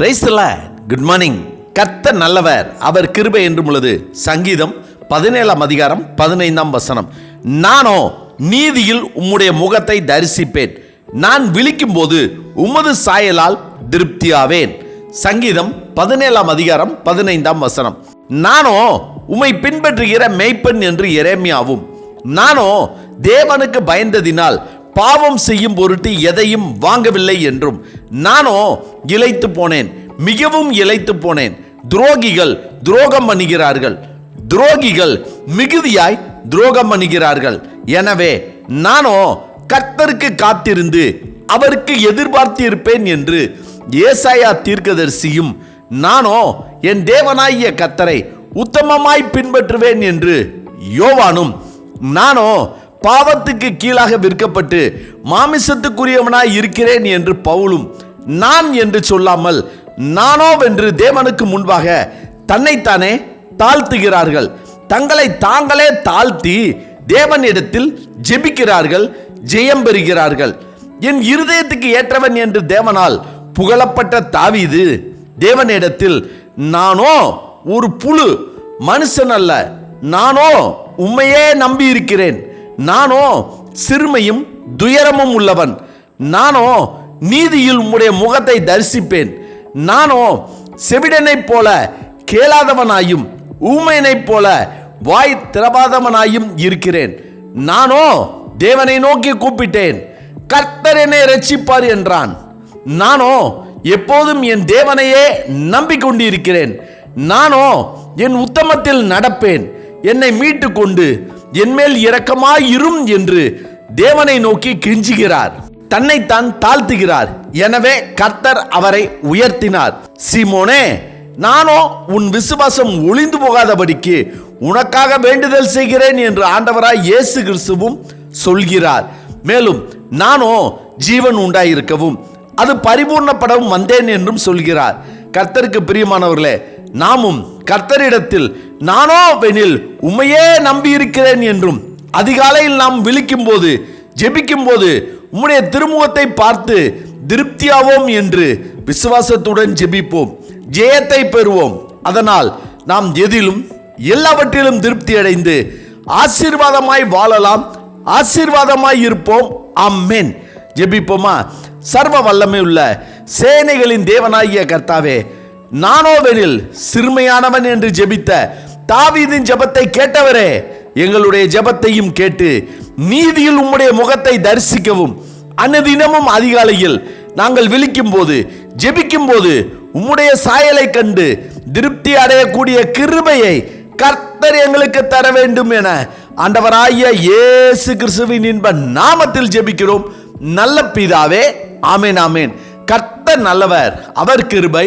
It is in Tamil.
பிரைஸ்ல குட் மார்னிங் கத்த நல்லவர். அவர் கிருபை என்றும் உள்ளது. சங்கீதம் பதினேழாம் அதிகாரம் பதினைந்தாம் வசனம். நானோ நீதியில் உம்முடைய முகத்தை தரிசிப்பேன். நான் விழிக்கும் போது உமது சாயலால் திருப்தியாவேன். சங்கீதம் பதினேழாம் அதிகாரம் பதினைந்தாம் வசனம். நானோ உம்மை பின்பற்றுகிற மெய்ப்பெண் என்று இறைமையாவும் நானோ தேவனுக்கு பயந்ததினால் பாவம் செய்யும் பொருட்டு எதையும் வாங்கவில்லை என்றும். நானோ இழைத்து போனேன் மிகவும் இழைத்து போனேன். துரோகிகள் துரோகம் பண்ணுகிறார்கள். துரோகிகள் மிகுதியாய் துரோகம் பண்ணுகிறார்கள். எனவே நானோ கர்த்தருக்கு காத்திருந்து அவருக்கு எதிர்பார்த்து இருப்பேன் என்று ஏசாயா தீர்க்கதரிசியும் நானோ என் தேவனாகிய கத்தரை உத்தமமாய் பின்பற்றுவேன் என்று யோவானும் நானோ பாவத்துக்கு கீழாக விற்கப்பட்டு மாமிசத்துக்குரியவனாய் இருக்கிறேன் என்று பவுலும் நான் என்று சொல்லாமல் நானோ வென்று தேவனுக்கு முன்பாக தன்னைத்தானே தாழ்த்துகிறார்கள். தங்களை தாங்களே தாழ்த்தி தேவனிடத்தில் ஜெபிக்கிறார்கள் ஜெயம் பெறுகிறார்கள். என் இருதயத்துக்கு ஏற்றவன் என்று தேவனால் புகழப்பட்ட தாவீது தேவனிடத்தில் நானோ ஒரு புழு மனுஷன் அல்ல நானோ உண்மையே நம்பி இருக்கிறேன் நானோ சிறுமையும் துயரமும் உள்ளவன். நானோ நீதியில் உம்முடைய முகத்தை தரிசிப்பேன். நானோ செவிடனைப் போல கேளாதவனாயும் ஊமையனைப் போல வாய் திறவாதவனாயும் இருக்கிறேன். நானோ தேவனை நோக்கி கூப்பிட்டேன். கர்த்தர் என்னை ரட்சிப்பார் என்றான். நானோ எப்போதும் என் தேவனையே நம்பிக்கொண்டிருக்கிறேன். நானோ என் உத்தமத்தில் நடப்பேன். என்னை மீட்டு கொண்டு என்மேல் இரக்கமாயிரும் என்று தேவனை நோக்கி கெஞ்சுகிறார். தன்னைத்தான் தாழ்த்துகிறார். எனவே கர்த்தர் அவரை உயர்த்தினார். சீமோனே நானோ உன் விசுவாசம் ஒளிந்து போகாதபடிக்கு உனக்காக வேண்டுதல் செய்கிறேன் என்று ஆண்டவராய் இயேசு கிறிஸ்துவும் சொல்கிறார். மேலும் நானோ ஜீவன் உண்டாயிருக்கவும் அது பரிபூர்ணப்படவும் வந்தேன் என்றும் சொல்கிறார். கர்த்தருக்கு பிரியமானவர்களே நாமும் கர்த்தரிடத்தில் நானோ வெனில் உமையே நம்பியிருக்கிறேன் என்றும் அதிகாலையில் நாம் விழிக்கும் போது ஜெபிக்கும் போது உம்முடைய திருமுகத்தை பார்த்து திருப்தியாவோம் என்று விசுவாசத்துடன் ஜெபிப்போம். ஜெயத்தை பெறுவோம். அதனால் நாம் எதிலும் எல்லாவற்றிலும் திருப்தி அடைந்து ஆசீர்வாதமாய் வாழலாம். ஆசீர்வாதமாய் இருப்போம். அம்மேன் ஜெபிப்போமா? சர்வ வல்லமை உள்ள சேனைகளின் தேவனாகிய கர்த்தாவே நானோவெனில் சிறுமையானவன் என்று ஜெபித்த தாவீதின் ஜெபத்தை கேட்டவரே எங்களுடைய ஜெபத்தையும் கேட்டு நீதியில் உம்முடைய முகத்தை தரிசிக்கவும். அன்னதினமும் அதிகாலையில் நாங்கள் விழிக்கும் போது ஜெபிக்கும் போது உம்முடைய சாயலை கண்டு திருப்தி அடையக்கூடிய கிருபையை கர்த்தர் எங்களுக்கு தர வேண்டும் என ஆண்டவராகிய இயேசு கிறிஸ்துவின் இன்ப நாமத்தில் ஜெபிக்கிறோம். நல்ல பிதாவே ஆமேன் ஆமேன். கர்த்தர் நல்லவர் அவர் கிருபை